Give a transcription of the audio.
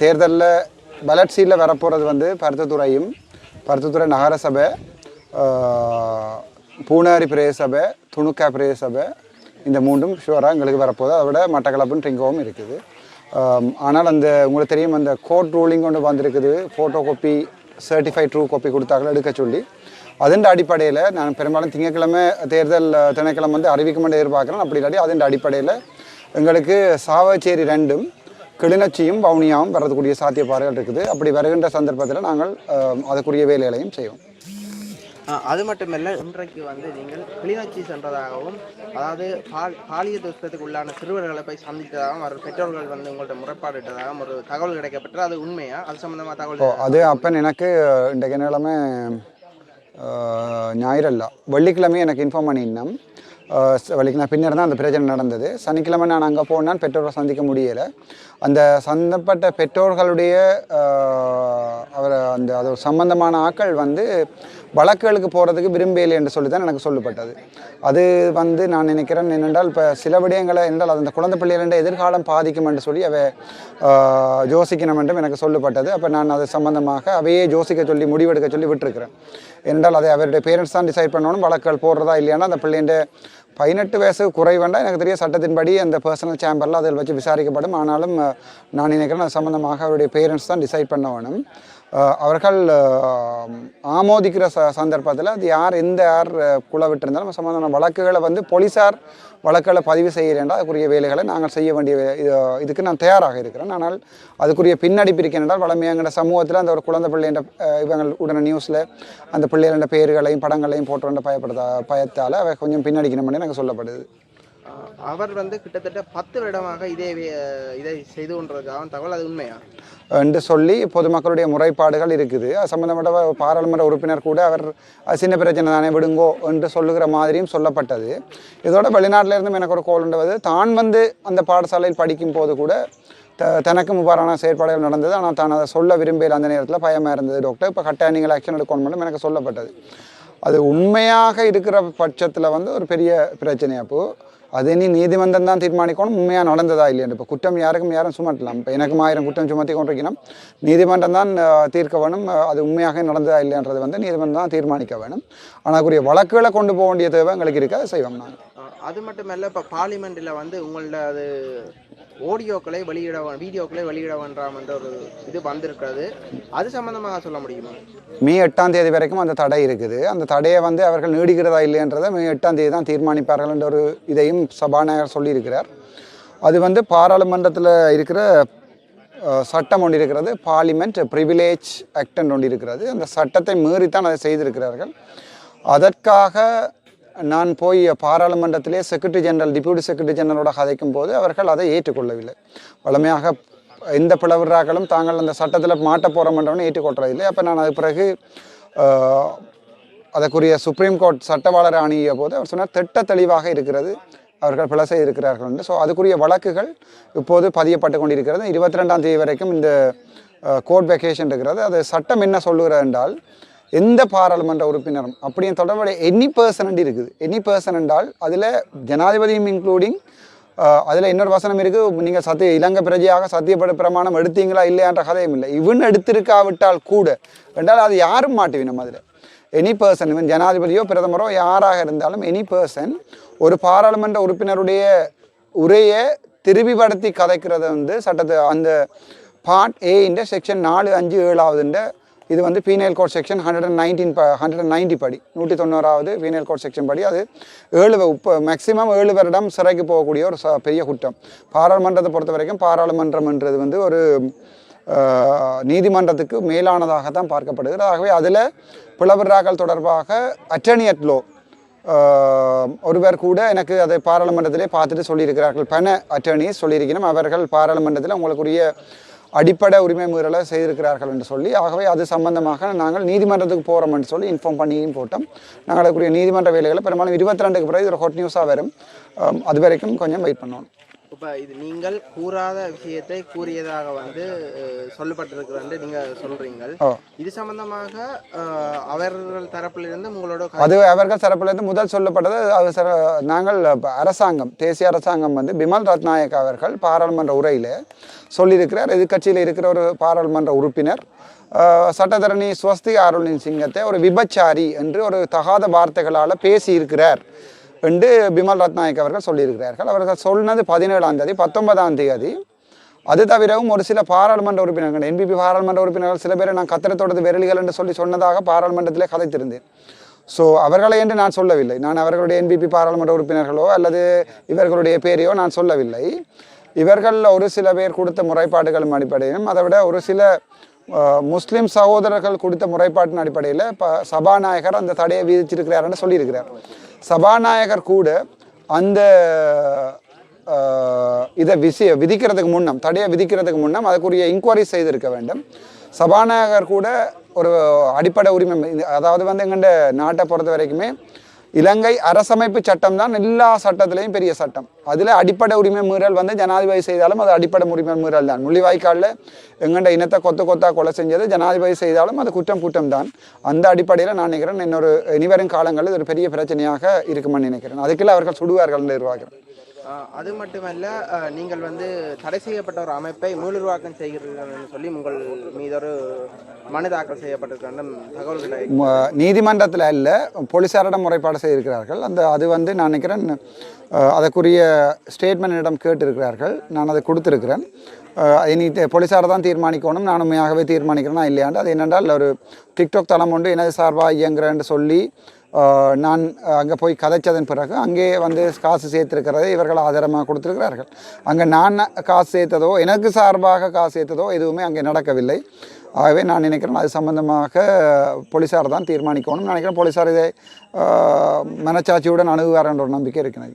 தேர்தலில் பலட் சீட்டில் வரப்போகிறது வந்து பருத்தத்துறையும் பருத்தத்துறை நகரசபை பூனாரி பிரதேசபை துணுக்கா பிரதேசபை இந்த மூன்றும் ஷுவராக எங்களுக்கு வரப்போகுது. அதை விட மட்டக்களப்பும் ட்ரிங்கோவும் இருக்குது. ஆனால் அந்த உங்களுக்கு தெரியும் அந்த கோர்ட் ரூலிங் கொண்டு வந்திருக்குது. Photo copy certified true copy கொடுத்தாங்களோ எடுக்க சொல்லி. அதன் அடிப்படையில் நான் பெரும்பாலும் திங்கட்கிழமை தேர்தல் திணைக்கிழமை வந்து அறிவிக்குமென்று எதிர்பார்க்குறேன். அப்படி இல்லாட்டி அதன் அடிப்படையில் எங்களுக்கு சாவச்சேரி ரெண்டும் கிளிநொச்சியும் வவுனியாவும் வரதுக்கூடிய சாத்தியப்பாடுகள் இருக்குது. அப்படி வருகின்ற சந்தர்ப்பத்தில் நாங்கள் அஹ், அதுக்குரிய வேலைகளையும் செய்வோம். அது மட்டுமல்ல இன்றைக்கு வந்து நீங்கள் கிளிநொச்சி சென்றதாகவும் அதாவது பால் பாலிய துஷ்டத்துக்கு உள்ளான சிறுவர்களை போய் சந்தித்ததாகவும் அவர் பெற்றோர்கள் வந்து உங்கள்ட்ட முறைப்பாடிட்டதாகவும் ஒரு தகவல் கிடைக்கப்பட்டு அது உண்மையா? அது சம்பந்தமா ஓ தகவல் அது அப்போ எனக்கு இன்றைக்கு நிலைமை ஞாயிறல்ல. வெள்ளிக்கிழமை எனக்கு இன்ஃபார்ம் பண்ணியிருந்தோம் வலிக்கலாம் பின்னர் தான் அந்த பிரச்சனை நடந்தது. சனிக்கிழமை நான் அங்கே போனால் பெற்றோரை சந்திக்க முடியலை. அந்த சந்தப்பட்ட பெற்றோர்களுடைய அவர் அந்த அது ஒரு சம்பந்தமான ஆட்கள் வந்து வழக்குகளுக்கு போகிறதுக்கு விரும்பலை என்று சொல்லி தான் எனக்கு சொல்லப்பட்டது அது வந்து நான் நினைக்கிறேன் என்னென்றால் இப்போ சில விடயங்களை என்றால் அந்த குழந்தை பிள்ளைகளின் எதிர்காலம் பாதிக்கும் என்று சொல்லி அவை யோசிக்கணும் என்றும் எனக்கு சொல்லப்பட்டது அப்போ நான் அது சம்பந்தமாக அவையே யோசிக்க சொல்லி முடிவெடுக்க சொல்லி விட்டுருக்கிறேன். என்றால் அதை அவருடைய பேரண்ட்ஸ் தான் டிசைட் பண்ணணும் வழக்குகள் போடுறதா இல்லையானா அந்த பிள்ளைண்ட பதினெட்டு வயசு குறைவண்டா. எனக்கு தெரிய சட்டத்தின்படி அந்த பர்சனல் சேம்பரில் அதில் வச்சு விசாரிக்கப்படும். ஆனாலும் நான் நினைக்கிறேன் அது சம்மந்தமாக அவருடைய பேரண்ட்ஸ் தான் டிசைட் பண்ண வேணும். அவர்கள் ஆமோதிக்கிற ச சந்தர்ப்பத்தில் அது யார் எந்த யார் அஹ், குல விட்டிருந்தாலும் சம்பந்தமான வழக்குகளை வந்து போலீஸார் வழக்குகளை பதிவு செய்கிறேன்டா அதுக்குரிய வேலைகளை நாங்கள் செய்ய வேண்டிய இதுக்கு நான் தயாராக இருக்கிறேன். ஆனால் அதுக்குரிய பின்னடிப்பு இருக்கின்றால் வளமையாங்கிற சமூகத்தில் அந்த ஒரு குழந்தை பிள்ளைன்ற இவங்க உடனே நியூஸில் அந்த பிள்ளைகளோட பேர்களையும் படங்களையும் போட்டு பயப்படுத்த பயத்தால் அவை கொஞ்சம் பின்னடிக்கணும்னு எனக்கு சொல்லப்படுது. அவர் வந்து கிட்டத்தட்ட பத்து வருடமாக இதே இதை செய்து கொண்டிருக்காகவும் தகவல். அது உண்மையா? என்று சொல்லி பொதுமக்களுடைய முறைப்பாடுகள் இருக்குது. அது சம்பந்தப்பட்ட பாராளுமன்ற உறுப்பினர் கூட அவர் சின்ன பிரச்சனை தானே விடுங்கோ என்று சொல்லுகிற மாதிரியும் சொல்லப்பட்டது. இதோட வெளிநாட்டிலிருந்தும் எனக்கு ஒரு கோல் உண்டுவது தான் வந்து அந்த பாடசாலையில் படிக்கும் போது கூட த தனக்கு முபாரான செயற்பாடுகள் நடந்தது. ஆனால் தான் அதை சொல்ல விரும்பல அந்த நேரத்தில். பயமாக இருந்தது டாக்டர் இப்போ கட்டாய நீங்கள் ஆக்ஷன் எடுக்கணும் எனக்கு சொல்லப்பட்டது. அது உண்மையாக இருக்கிற பட்சத்தில் வந்து ஒரு பெரிய பிரச்சனை அப்போது அது நீ நீதிமன்றம் தான் தீர்மானிக்கணும். உண்மையாக நடந்ததா இல்லையா? இப்போ குற்றம் யாருக்கும் யாரும் சுமட்டலாம் இப்போ எனக்கும் ஆயிரம் குற்றம் சுமத்தி கொண்டிருக்கணும் நீதிமன்றம் தான் தீர்க்க வேணும். அது உண்மையாக நடந்ததா இல்லைன்றது வந்து நீதிமன்றம் தான் தீர்மானிக்க வேணும். ஆனால் வழக்குகளை கொண்டு போக வேண்டிய தேவை எங்களுக்கு இருக்க. செய்வோம் நாங்கள் அது அது மட்டுமல்ல இப்போ பார்லிமெண்ட்டில் வந்து உங்களோட அது ஆடியோக்களை வெளியிட வீடியோக்களை வெளியிட வேண்டாம் என்ற ஒரு இது வந்திருக்கிறது. அது சம்பந்தமாக சொல்ல முடியுமா? மே எட்டாம் தேதி வரைக்கும் அந்த தடை இருக்குது. அந்த தடையை வந்து அவர்கள் நீடிக்கிறதா இல்லைன்றதை மே எட்டாம் தேதி தான் தீர்மானிப்பார்கள் என்ற ஒரு இதையும் சபாநாயகர் சொல்லியிருக்கிறார். அது வந்து பாராளுமன்றத்தில் இருக்கிற சட்டம் ஒன்று இருக்கிறது. பார்லிமெண்ட் ப்ரிவிலேஜ் ஆக்ட் ஒன்று இருக்கிறது. அந்த சட்டத்தை மீறித்தான் அதை செய்திருக்கிறார்கள். அதற்காக நான் போய் பாராளுமன்றத்திலே செக்ரட்டரி ஜெனரல் டிப்யூட்டி செக்ரட்டரி ஜெனரலோட கதைக்கும் போது அவர்கள் அதை ஏற்றுக்கொள்ளவில்லை. வழமையாக எந்த பிளவுறாக்களும் தாங்கள் அந்த சட்டத்தில் மாட்ட போகிறோம்ன்றவனு ஏற்றுக்கொள்றதில்லை. அப்போ நான் அது பிறகு அதற்குரிய சுப்ரீம் கோர்ட் சட்டவாளர் அணுகிய போது அவர் சொன்னார் திட்ட தெளிவாக இருக்கிறது. அவர்கள் பிழை செய்திருக்கிறார்கள் என்று. ஸோ அதுக்குரிய வழக்குகள் இப்போது பதியப்பட்டு கொண்டிருக்கிறது. இருபத்தி ரெண்டாம் தேதி வரைக்கும் இந்த கோர்ட் வெக்கேஷன் இருக்கிறது. அது சட்டம் என்ன சொல்லுகிறது என்றால் எந்த பாராளுமன்ற உறுப்பினரும் அப்படியும் தொடர்புடைய எனி பர்சன் இருக்குது. எனி பர்சன் என்றால் அதில் ஜனாதிபதியும் இன்க்ளூடிங் அதில் இன்னொரு வசனம் இருக்குது நீங்கள் சத்திய இலங்கை பிரஜையாக சத்தியப்பட பிரமாணம் எடுத்தீங்களா இல்லையான்ற கதையும் இல்லை. இவன் எடுத்திருக்காவிட்டால் கூட என்றால் அது யாரும் மாட்டுவினம் அதில் எனி பர்சன் இவன் ஜனாதிபதியோ பிரதமரோ யாராக இருந்தாலும் எனி பர்சன் ஒரு பாராளுமன்ற உறுப்பினருடைய உரையை திருப்பிப்படுத்தி கதைக்கிறத வந்து சட்டத்தை அந்த பார்ட் ஏ செக்ஷன் நாலு அஞ்சு ஏழாவதுன்ற இது வந்து penal code section hundred and nineteen hundred and ninety படி. நூற்றி தொண்ணூறாவது பீனல் கோட் செக்ஷன் படி. அது ஏழு இப்போ மேக்ஸிமம் ஏழு வருடம் சிறைக்கு போகக்கூடிய ஒரு ச பெரிய குற்றம். பாராளுமன்றத்தை பொறுத்த வரைக்கும் பாராளுமன்றம்ன்றது வந்து ஒரு நீதிமன்றத்துக்கு மேலானதாக தான் பார்க்கப்படுகிறது. ஆகவே அதில் பிளவுறாக்கள் தொடர்பாக அட்டர்னி அட் லோ ஒருவர் கூட எனக்கு அதை பாராளுமன்றத்திலே பார்த்துட்டு சொல்லியிருக்கிறார்கள். பண அட்டர்னிஸ் சொல்லியிருக்கிறோம் அவர்கள் பாராளுமன்றத்தில் உங்களுக்குரிய அடிப்படை உரிமை மீறலை செய்திருக்கிறார்கள் என்று சொல்லி ஆகவே அது சம்பந்தமாக நாங்கள் நீதிமன்றத்துக்கு போகிறோம் என்று சொல்லி இன்ஃபார்ம் பண்ணியும் போட்டோம். நாங்கள் அதுக்குரிய நீதிமன்ற வேலைகளை பெரும்பாலும் இருபத்தி ரெண்டுக்கு பிறகு இது ஒரு ஹாட் நியூஸாக வரும். அது வரைக்கும் கொஞ்சம் வெயிட் பண்ணணும் இப்போ இது நீங்கள் கூறாத விஷயத்தை கூறியதாக வந்து சொல்லப்பட்டிருக்கிறது நீங்க சொல்றீங்க ஓ. இது சம்பந்தமாக அவர்கள் தரப்பிலிருந்து உங்களோட அது அவர்கள் தரப்பிலிருந்து முதல் சொல்லப்பட்டது. நாங்கள் அரசாங்கம் தேசிய அரசாங்கம் வந்து பிமல் ரத்நாயக் அவர்கள் பாராளுமன்ற உரையில் சொல்லியிருக்கிறார். எதிர்க்கட்சியில் இருக்கிற ஒரு பாராளுமன்ற உறுப்பினர் சட்டத்தரணி ஸ்வஸ்தி அருளின் சிங்கத்தை ஒரு விபச்சாரி என்று ஒரு தகாத வார்த்தைகளால் பேசியிருக்கிறார். என்று பிமல் ரத்நாயக் அவர்கள் சொல்லியிருக்கிறார்கள். அவர்கள் சொன்னது பதினேழாம் தேதி பத்தொன்பதாம் தேதி. அது தவிரவும் ஒரு சில பாராளுமன்ற உறுப்பினர்கள் என்பிபி பாராளுமன்ற உறுப்பினர்கள் சில பேரை நான் கத்திரத்தோடது விரலிகள் என்று சொல்லி சொன்னதாக பாராளுமன்றத்திலே கதைத்திருந்தேன். ஸோ அவர்களை என்று நான் சொல்லவில்லை. நான் அவர்களுடைய என்பிபி பாராளுமன்ற உறுப்பினர்களோ அல்லது இவர்களுடைய பேரையோ நான் சொல்லவில்லை. இவர்களில் ஒரு சில பேர் கொடுத்த முறைப்பாடுகளும் அடிப்படையிலும் அதை விட ஒரு சில முஸ்லீம் சகோதரர்கள் கொடுத்த முறைப்பாட்டின் அடிப்படையில் இப்போ சபாநாயகர் அந்த தடையை விதிச்சிருக்கிறாருன்னு சொல்லியிருக்கிறார். சபாநாயகர் கூட அந்த இதை விசி விதிக்கிறதுக்கு முன்னம் தடையை விதிக்கிறதுக்கு முன்னம் அதுக்குரிய இன்கொயரி செய்திருக்க வேண்டும். சபாநாயகர் கூட ஒரு அடிப்படை உரிமை அதாவது வந்து எங்கள்ட நாட்டை பொறுத்த வரைக்குமே இலங்கை அரசமைப்பு சட்டம் தான் எல்லா சட்டத்திலையும் பெரிய சட்டம். அதில் அடிப்படை உரிமை மீறல் வந்து ஜனாதிபதி செய்தாலும் அது அடிப்படை உரிமை மீறல் தான் முள்ளிவாய்க்காலில் எங்கண்ட இனத்தை கொத்து கொத்தா கொலை செஞ்சது ஜனாதிபதி செய்தாலும் அது குற்றம் குற்றம் தான் அந்த அடிப்படையில் நான் நினைக்கிறேன் இன்னொரு இனிவரும் காலங்களில் இது ஒரு பெரிய பிரச்சனையாக இருக்குமென்னு நினைக்கிறேன். அதுக்குள்ள அவர்கள் சுடுவார்கள் நிர்வாகம் அது மட்டுமல்ல நீங்கள் வந்து தடை செய்யப்பட்ட ஒரு அமைப்பை மூலுருவாக்கம் செய்கிறீர்கள் என்று சொல்லி உங்கள் மீது ஒரு மனு தாக்கல் செய்யப்பட்டிருக்கின்ற தகவல்களை நீதிமன்றத்தில் அல்ல போலீசாரிடம் முறைப்பாடு செய்திருக்கிறார்கள். அந்த அது வந்து நான் நினைக்கிறேன் அஹ், அதற்குரிய ஸ்டேட்மெண்ட்டிடம் கேட்டிருக்கிறார்கள். நான் அதை கொடுத்துருக்கிறேன். அஹ், இனி போலீஸார் தான் தீர்மானிக்கணும். நான் உண்மையாகவே தீர்மானிக்கிறேனா இல்லையாண்டு அது என்னென்றால் ஒரு டிக்டாக் தளம் ஒன்று எனது சார்பாக இயங்குறேன்னு சொல்லி நான் அங்கே போய் கதைச்சதன் பிறகு அங்கே வந்து காசு சேர்த்துருக்கிறதை இவர்கள் ஆதாரமாக கொடுத்துருக்கிறார்கள். அங்கே நான் காசு சேர்த்ததோ எனக்கு சார்பாக காசு சேர்த்ததோ எதுவுமே அங்கே நடக்கவில்லை. ஆகவே நான் நினைக்கிறேன் அது சம்பந்தமாக போலீஸார் தான் தீர்மானிக்கணும்னு நினைக்கிறேன். போலீஸார் இதை மனச்சாட்சியுடன் அணுகுவார் என்ற ஒரு நம்பிக்கை இருக்கிறது.